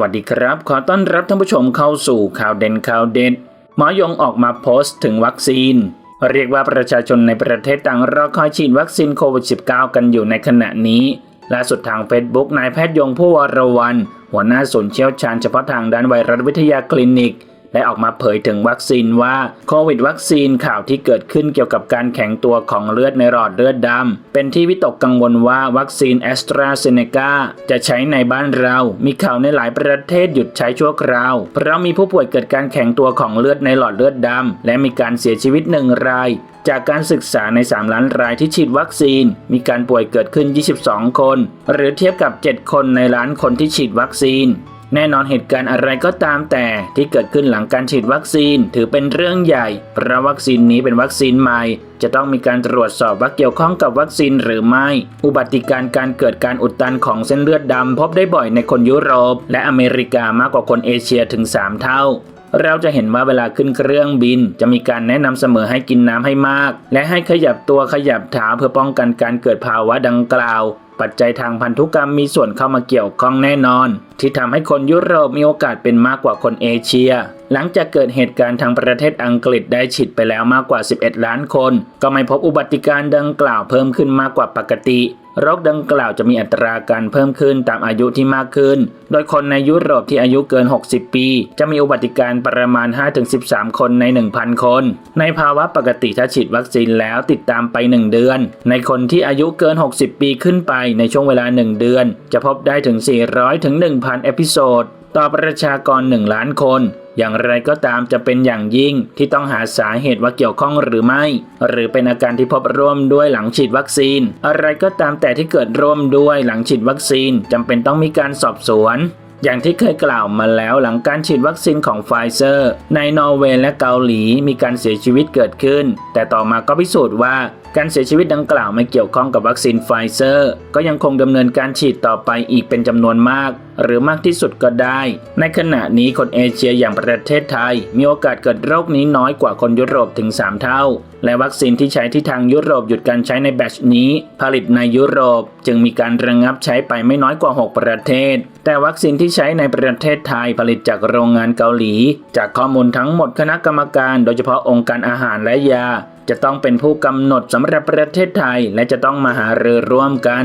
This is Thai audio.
วัสดีครับ ขอต้อนรับท่านผู้ชมเข้าสู่ข่าวเด่นข่าวเด็ดหมอยงออกมาโพสต์ถึงวัคซีน เรียกว่าประชาชนในประเทศต่างรอคอยฉีดวัคซีนโควิด -19 กันอยู่ในขณะนี้ล่าสุดทางเฟซบุ๊กนายแพทย์ยงผู้วรวัน หัวหน้าศูนย์เชี่ยวชาญเฉพาะทางด้านไวรัสวิทยาคลินิก ได้ออกมาเผยถึงวัคซีนว่าโควิดวัคซีนข่าวที่เกิดขึ้นเกี่ยวกับการแข็งตัวของเลือดในหลอดเลือดดำเป็นที่วิตกกังวลว่าวัคซีนแอสตราเซเนกาจะใช้ในบ้านเรา มีข่าวในหลายประเทศหยุดใช้ชั่วคราว เพราะมีผู้ป่วยเกิดการแข็งตัวของเลือดในหลอดเลือดดำและมีการเสียชีวิตหนึ่งรายจากการศึกษาใน 3 ล้านรายที่ฉีดวัคซีน มีการป่วยเกิดขึ้น 22 คน หรือเทียบกับ 7 คนในล้านคนที่ฉีดวัคซีน แน่นอนเหตุการณ์อะไรก็ตามแต่ที่เกิดขึ้นหลังการฉีดวัคซีนถือเป็นเรื่องใหญ่ เพราะวัคซีนนี้เป็นวัคซีนใหม่ จะต้องมีการตรวจสอบว่าเกี่ยวข้องกับวัคซีนหรือไม่ อุบัติการณ์การเกิดการอุดตันของเส้นเลือดดำพบได้บ่อยในคนยุโรป และอเมริกามากกว่าคนเอเชียถึง 3 เท่า เราจะเห็นว่าเวลาขึ้นเครื่องบิน จะมีการแนะนำเสมอให้กินน้ำให้มาก และให้ขยับตัวขยับเท้าเพื่อป้องกันการเกิดภาวะดังกล่าว ปัจจัยทางพันธุกรรมมีส่วนเข้ามาเกี่ยวข้องแน่นอน ที่ทำให้คนยุโรปมีโอกาสเป็นมากกว่าคนเอเชีย หลังจากเกิดเหตุการณ์ทางประเทศอังกฤษได้ฉีดไปแล้วมากกว่า 11 ล้านคน ก็ไม่พบอุบัติการณ์ดังกล่าวเพิ่มขึ้นมากกว่าปกติ โรคดังกล่าวจะมีอัตราการเพิ่มขึ้นตามอายุที่มากขึ้น โดยคนในยุโรปที่อายุเกิน 60 ปี จะมีอุบัติการณ์ประมาณ 5-13 คนใน 1,000 คน ในภาวะปกติถ้าฉีดวัคซีนแล้วติดตามไป 1 เดือน ในคนที่อายุเกิน 60 ปีขึ้นไปในช่วงเวลา 1 เดือน จะพบได้ถึง 400-1,000 เอพิโซดต่อประชากร 1 ล้านคน อย่างไรก็ตามจะเป็นอย่างยิ่งที่ต้องหาสาเหตุว่าเกี่ยวข้องหรือไม่ หรือเป็นอาการที่พบร่วมด้วยหลังฉีดวัคซีน อะไรก็ตามแต่ที่เกิดร่วมด้วยหลังฉีดวัคซีนจำเป็นต้องมีการสอบสวนอย่างที่เคยกล่าวมาแล้วหลังการฉีดวัคซีนของไฟเซอร์ ในนอร์เวย์และเกาหลีมีการเสียชีวิตเกิดขึ้น แต่ต่อมาก็พิสูจน์ว่าการเสียชีวิตดังกล่าวไม่เกี่ยวข้องกับวัคซีนไฟเซอร์ ก็ยังคงดำเนินการฉีดต่อไปอีกเป็นจำนวนมาก หรือมากที่สุดก็ได้ ในขณะนี้คนเอเชียอย่างประเทศไทย มีโอกาสเกิดโรคนี้น้อยกว่าคนยุโรปถึง 3 เท่า และวัคซีนที่ใช้ที่ทางยุโรปหยุดการใช้ในแบชนี้ ผลิตในยุโรป จึงมีการระงงับใช้ไปไม่น้อยกว่า 6 ประเทศ แต่วัคซีนที่ใช้ในประเทศไทยผลิตจากโรงงานเกาหลี จากข้อมูลทั้งหมดคณะกรรมการ โดยเฉพาะองค์การอาหารและยาจะต้องเป็นผู้กำหนดสำหรับประเทศไทย และจะต้องมาหารือร่วมกัน